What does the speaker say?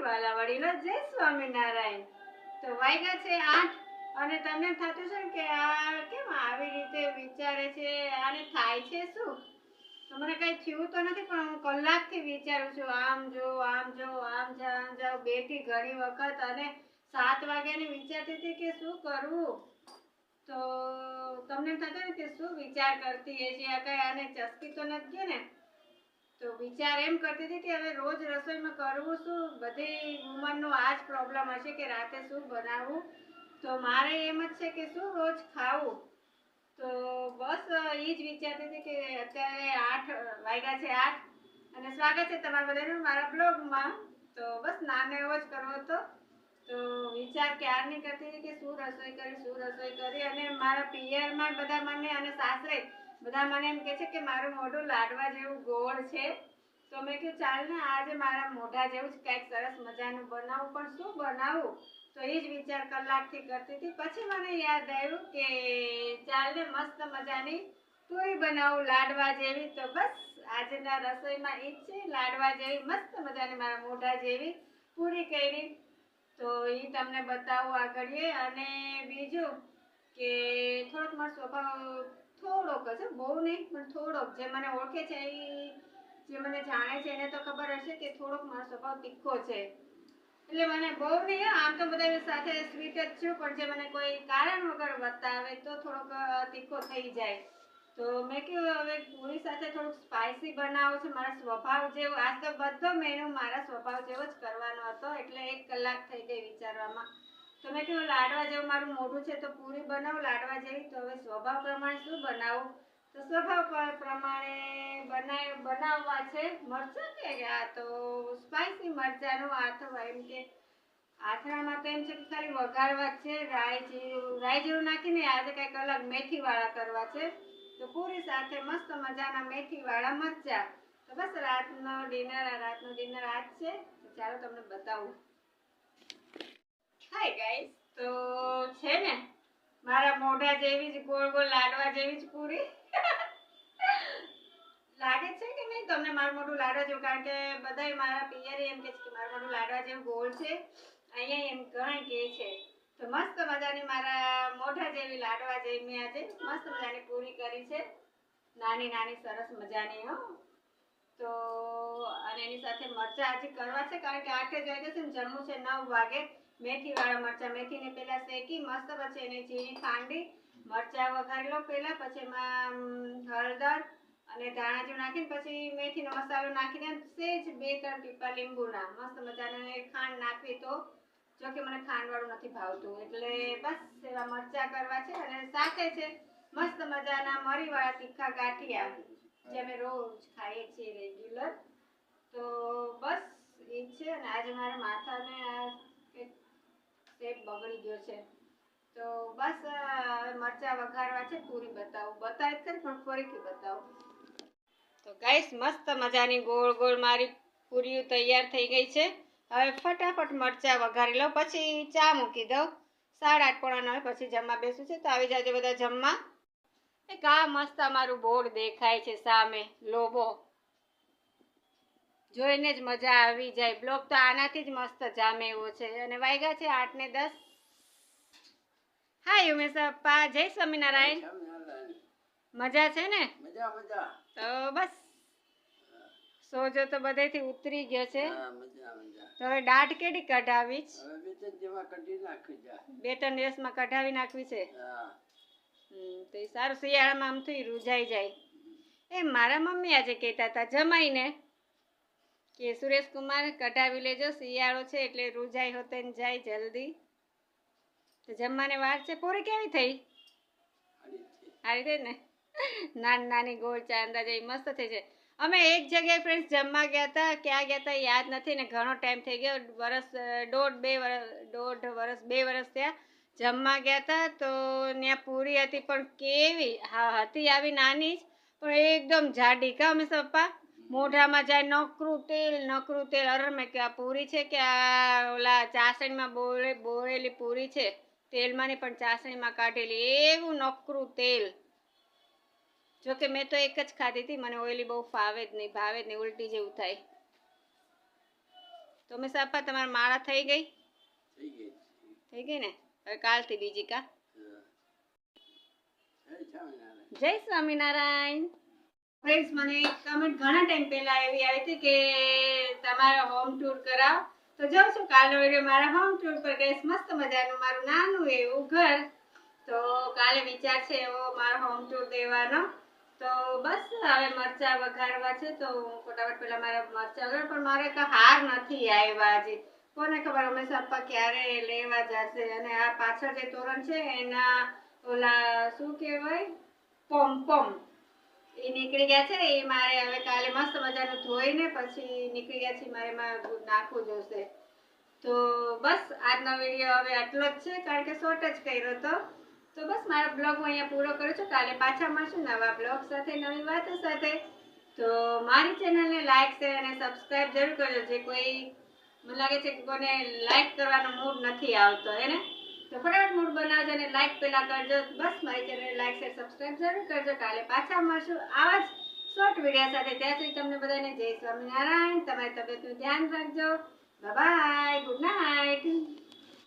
વાલા જય સ્વામિનારાયણ. તો વાગ્યા છે આઠ, અને તમને થતું છે કે આ કેમ આવી રીતે વિચારે છે, આને થાય છે શું? મને કઈ થયું તો નથી, પણ હું કલાકથી વિચારું છું, આમ જો આમ જો, આમ જાઉં જાઉં બેઠી ઘણી વખત અને સાત વાગ્યાની વિચારતી હતી કે શું કરવું તો તમને થતું ને કે શું વિચાર કરતી હશે આ કઈ, આને ચસ્કી તો નથી ને? તો વિચાર એમ કરતી હતી કે હવે રોજ રસોઈમાં કરવું શું? બધી વુમનનો આ જ પ્રોબ્લેમ હશે કે રાતે શું બનાવવું તો મારે એમ જ છે કે શું રોજ ખાવું? તો બસ એ જ વિચારતી હતી કે અત્યારે આઠ વાગ્યા છે આઠ અને સ્વાગત છે તમારા બધાનું મારા બ્લોગમાં. તો બસ નાનો એવો જ કરવો હતો. તો વિચાર ક્યારની કરતી હતી કે શું રસોઈ કરી, શું રસોઈ કરી? અને મારા પિયરમાં બધા મને અને સાસરે બધા મને એમ કહે છે કે મારું મોઢું લાડવા જેવું ગોળ છે. તો મેં કીધું, ચાલ ને આજે મારા મોઢા જેવું જ કંઈક સરસ મજાનું બનાવું. પણ શું બનાવું? તો એ જ વિચાર કલાકથી કરતી હતી. પછી મને યાદ આવ્યું કે ચાલ ને મસ્ત મજાની પૂરી બનાવું લાડવા જેવી. તો બસ, આજના રસોઈમાં એ જ છે, લાડવા જેવી, મસ્ત મજાની મારા મોઢા જેવી પૂરી કરી. તો એ તમને બતાવું આગળ અને બીજું કે થોડોક મારો સ્વભાવ થોડોક હશે, બહુ નહીં, પણ થોડોક. જે મને ઓળખે છે એ, જે મને જાણે છે એને તો ખબર હશે કે થોડોક મારો સ્વભાવ તીખો છે. એટલે મને બહુ નહીં આમ તો બધા સાથે સ્વીટ જ છું, પણ જે મને કોઈ કારણ વગર બતાવે તો થોડોક તીખો થઈ જાય. તો મેં કહ્યું હવે પૂરી સાથે થોડુંક સ્પાઇસી બનાવો છે. મારા સ્વભાવ જેવો, આજ તો બધો મેનુ મારા સ્વભાવ જેવો જ કરવાનો હતો, એટલે એક કલાક થઈ ગઈ વિચારવામાં. તો મેં લાડવા જેવું મારું મોઢું છે તો પૂરી બનાવું, લાડવા જેવી? તો હવે સ્વભાવ પ્રમાણે શું બનાવું? તો સ્વભાવ પ્રમાણે બનાય, બનાવવા છે. મરચાં કે આ તો સ્પાઈસી મરચાંનું આથો એમ કે આથણામાં તો એમ છે કે ખાલી વઘારવા છે. રાઈ જીરું રાઈ જીરું નાખીને આજે કંઈક અલગ મેથીવાળા કરવા છે. તો પૂરી સાથે મસ્ત મજાના મેથીવાળા મરચાં. તો બસ રાતનો ડિનર રાતનો ડિનર આજ છે. ચાલો તમને બતાવું. હાય ગાઈસ તો છે ને, મારા મોઢા જેવી જ ગોળ ગોળ લાડવા જેવી જ પૂરી. લાગે છે કે નહીં તમને મારું મોઢું લાડવા જેવું? કારણ કે બધાય મારા પિયરે એમ કે છે કે મારું મોઢું લાડવા જેવું ગોળ છે. અહીંયા એમ ઘણા કહે છે. તો મસ્ત મજાની મારા મોઢા જેવી લાડવા જેવી મેં આજે મસ્ત મજાની પૂરી કરી છે. નાની નાની સરસ મજાની, હો. તો અને એની સાથે મરચાં આજે કરવા છે, કારણ કે આઠે જ વાગે છે ને, જમવું છે નવ વાગે. મેથી વાળા મરચા. મેથીને પહેલા શેકી, મસ્ત પછી એને ઝીણી ખાંડી, મરચાં વઘારી લો પહેલા, પછી એમાં હળદર અને ધાણા જો નાખીને, પછી મેથીનો મસાલો નાખીને સેજ બે ત્રણ પીપા લીંબુના. મસ્ત મજાને ખાંડ નાખવી તો જો કે મને ખાંડવાળું નથી ભાવતું. એટલે બસ એવા મરચાં કરવા છે અને સાથે છે મસ્ત મજાના મરીવાળા તીખા ગાંઠિયા જે અમે રોજ ખાઈએ છીએ રેગ્યુલર. તો બસ એ છે અને આજે મારા માથાને શેપ બગડી ગયો છે. તો બસ મરચા વઘારવા છે, પૂરી બતાવું. બતાવી છે પણ ફરીથી બતાવું. તો ગાઈસ, મસ્ત મજાની ગોળ ગોળ મારી પૂરીઓ તૈયાર થઈ ગઈ છે. હવે ફટાફટ મરચાં વઘારી લઉં. પછી ચા મૂકી દઉં. સાડા આઠ પોણા પછી જમવા બેસું છે. તો આવી જાજો બધા જમવા. એક આ મસ્ત અમારું બોર્ડ દેખાય છે સામે. લોબો જોઈને જ મજા આવી જાય. બ્લોક તો આનાથી જ મસ્ત જામે એવો છે. અને વાગ્યા છે આઠ ને દસ. હા યુમેશ અપ્પા જય સ્વામિનારાયણ. મજા છે ને? તો બસ. સોજો તો બધેથી ઉતરી ગયો છે. તો હવે દાઢ કેડી કઢાવી બે ત્રણ દિવસમાં કઢાવી નાખવી છે? તો એ સારું શિયાળામાં આમ થઈ રૂજાઈ જાય. એ મારા મમ્મી આજે કહેતા હતા જમાઈને કે સુરેશકુમાર કઢાવી લેજો, શિયાળો છે એટલે રૂજાઈ હોતે જાય જલ્દી. તો જમવાને વાર છે, પૂરી કેવી થઈ? હારી થઈ ને? નાની નાની ગોળ ચાંદા જેવી મસ્ત થઈ છે અમે એક જગ્યાએ ફ્રેન્ડ્સ જમવા ગયા હતા, ક્યાં ગયા હતા યાદ નથી ને, ઘણો ટાઈમ થઈ ગયો, વરસ દોઢ બે વરસ દોઢ વરસ, બે વરસ થયા. જમવા ગયા હતા તો ત્યાં પૂરી હતી પણ કેવી, હા, હતી આવી નાની જ, પણ એકદમ જાડી, કા અમે પપ્પા? મોઢામાં જાય નકરું તેલ નકરું તેલ. અરે મેં કે આ પૂરી છે કે આ ઓલા ચાસણીમાં બોળે બોળેલી પૂરી છે? તેલમાં નહીં પણ ચાસણીમાં કાઢેલી એવું નકરું તેલ. જો કે મેં તો એક જ ખાધી હતી મને ઓઈલી બહુ ફાવે જ નહીં ભાવે જ નહીં ઉલટી જેવું થાય. તો મેં સાપા તમારા માળા થઈ ગઈ? થઈ ગઈ. ને? હવે કાલથી બીજી કા? જય સ્વામિનારાયણ. ફ્રેન્ડ્સ મને કમેન્ટ ઘણા ટાઈમ પહેલા એવી આવી હતી કે તમારો હોમ ટૂર કરાવો. તો જાઉં છું કાલનો વીડિયો મારા હોમ ટૂર પર. ગઈશ મસ્ત મજાનું. મારું નાનું એવું ઘર. તો કાલે વિચાર છે એવો મારો હોમ ટૂર દેવાનો. તો બસ હવે મરચા વઘારવા છે. તો હું ફટાફટ પહેલાં મારા મરચા વઘાર. પણ મારે એક હાર નથી આવ્યા હજી કોને ખબર, અમે સપ્પા ક્યારે લેવા જશે અને આ પાછળ જે તોરણ છે, એના ઓલા શું કહેવાય? પોમ પોમ એ નીકળી ગયા છે. એ મારે હવે કાલે મસ્ત મજાનું ધોઈને પછી નીકળી ગયા છે મારે એમાં નાખવું જોશે તો બસ, આજનો વીડિયો હવે આટલો જ છે. કારણ કે શોર્ટ જ કર્યો હતો. તો બસ, મારો બ્લોગ હું અહીંયા પૂરો કરું છું. કાલે પાછા મળશું નવા બ્લોગ સાથે, નવી વાતો સાથે. તો મારી ચેનલને લાઇક શેર અને સબસ્ક્રાઈબ જરૂર કરજો. જે કોઈ, મને લાગે છે કે કોઈને લાઇક કરવાનો મૂડ નથી આવતો એને તો ફટાફટ મૂડ બનાવજો અને લાઈક પેલા કરજો. બસ મારી ચેનલ લાઈક શેર સબસ્ક્રાઈબ જરૂર કરજો. કાલે પાછા મળશું આવા જ શોર્ટ વીડિયો સાથે. ત્યાં સુધી તમને બધાને જય સ્વામિનારાયણ. તમારી તબિયતનું ધ્યાન રાખજો. Bye good night